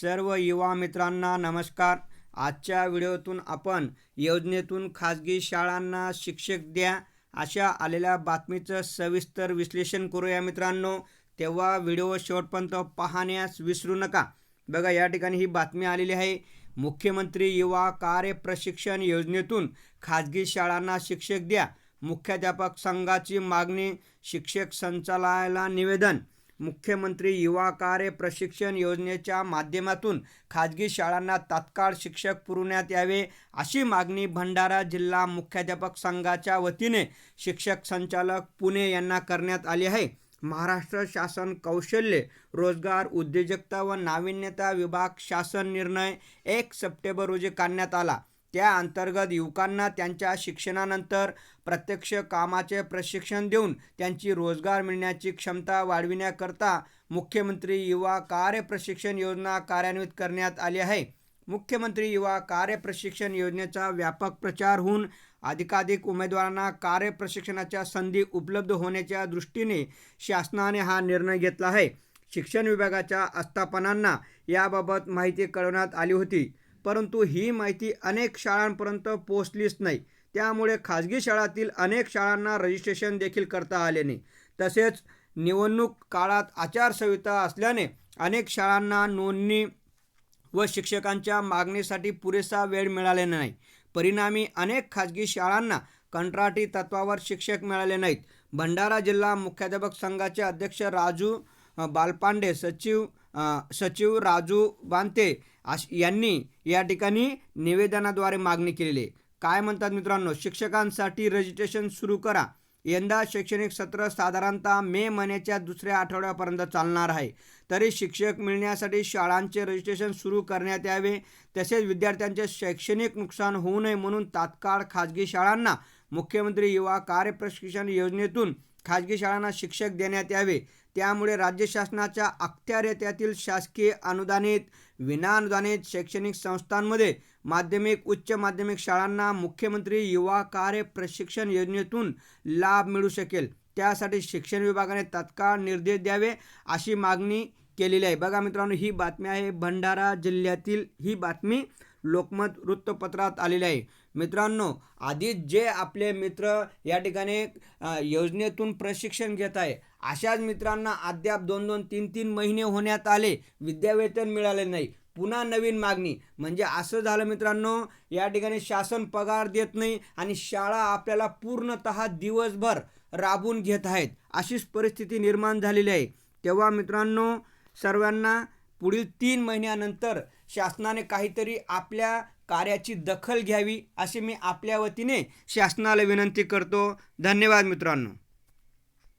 सर्व युवा मित्रांना नमस्कार. आजच्या व्हिडिओतून आपण योजनेतून खाजगी शाळांना शिक्षक द्या अशा आलेल्या बातमीचं सविस्तर विश्लेषण करूया मित्रांनो. तेव्हा व्हिडिओ शेवटपर्यंत पाहण्यास विसरू नका. बघा या ठिकाणी ही बातमी आलेली आहे. मुख्यमंत्री युवा कार्य प्रशिक्षण योजनेतून खाजगी शाळांना शिक्षक द्या. मुख्याध्यापक संघाची मागणी शिक्षक संचालनाला निवेदन. मुख्यमंत्री युवा कार्य प्रशिक्षण योजनेच्या माध्यमातून खाजगी शाळांना तात्काळ शिक्षक पुरवण्यात यावे अशी मागणी भंडारा जिल्हा मुख्याध्यापक संघाच्या वतीने शिक्षक संचालक पुणे यांना करण्यात आली आहे. महाराष्ट्र शासन कौशल्य रोजगार उद्योजकता व नाविन्यता विभाग शासन निर्णय एक सप्टेंबर रोजी काढण्यात आला. त्या अंतर्गत युवकांना त्यांच्या शिक्षणानंतर प्रत्यक्ष कामाचे प्रशिक्षण देऊन त्यांची रोजगार मिळण्याची क्षमता वाढविण्याकरता मुख्यमंत्री युवा कार्य प्रशिक्षण योजना कार्यान्वित करण्यात आली आहे. मुख्यमंत्री युवा कार्य प्रशिक्षण योजनेचा व्यापक प्रचार होऊन अधिकाधिक उमेदवारांना कार्य प्रशिक्षणाच्या संधी उपलब्ध होण्याच्या दृष्टीने शासनाने हा निर्णय घेतला आहे. शिक्षण विभागाच्या आस्थापनांना याबाबत माहिती कळवण्यात आली होती. परंतु ही माहिती अनेक शाळांपर्यंत पोहोचलीच नाही. त्यामुळे खाजगी शाळातील अनेक शाळांना रजिस्ट्रेशन देखील करता आले नाही. तसेच निवडणूक काळात आचारसंहिता असल्याने अनेक शाळांना नोंदणी व शिक्षकांच्या मागणीसाठी पुरेसा वेळ मिळाले नाही. परिणामी अनेक खाजगी शाळांना कंत्राटी तत्वावर शिक्षक मिळाले नाहीत. भंडारा जिल्हा मुख्याध्यापक संघाचे अध्यक्ष राजू बालपांडे सचिव सचिव राजू बांते अश यांनी या ठिकाणी निवेदनाद्वारे मागणी केलेली आहे. काय म्हणतात मित्रांनो शिक्षकांसाठी रजिस्ट्रेशन सुरू करा. यंदा शैक्षणिक सत्र साधारणतः मे महिन्याच्या दुसऱ्या आठवड्यापर्यंत चालणार आहे. तरी शिक्षक मिळण्यासाठी शाळांचे रजिस्ट्रेशन सुरू करण्यात यावे. तसेच विद्यार्थ्यांचे शैक्षणिक नुकसान होऊ नये म्हणून तात्काळ खाजगी शाळांना मुख्यमंत्री युवा कार्य प्रशिक्षण योजनेतून खाजगी शाळांना शिक्षक देण्यात यावे. त्यामुळे राज्य शासनाच्या अखत्यारित्यातील शासकीय अनुदानित विनाअनुदानित शैक्षणिक संस्थांमध्ये माध्यमिक उच्च माध्यमिक शाळांना मुख्यमंत्री युवा कार्य प्रशिक्षण योजनेतून लाभ मिळू शकेल. त्यासाठी शिक्षण विभागाने तत्काळ निर्देश द्यावे अशी मागणी केलेली आहे. बघा मित्रांनो ही बातमी आहे भंडारा जिल्ह्यातील ही बातमी लोकमत वृत्तपत्रात आलेले आहे. मित्रांनो आधीच जे आपले मित्र या ठिकाणी योजनेतून प्रशिक्षण घेत आहे अशाच मित्रांना अद्याप दोन दोन तीन तीन महिने होण्यात आले विद्यावेतन मिळाले नाही. पुन्हा नवीन मागणी. म्हणजे असं झालं मित्रांनो या ठिकाणी शासन पगार देत नाही आणि शाळा आपल्याला पूर्णतः दिवसभर राबून घेत आहेत. अशीच परिस्थिती निर्माण झालेली आहे. तेव्हा मित्रांनो सर्वांना पुढील तीन महिन्यानंतर शासनाने काहीतरी आपल्या कार्याची दखल घ्यावी अशी मी आपल्या वतीने शासनाला विनंती करतो. धन्यवाद मित्रांनो.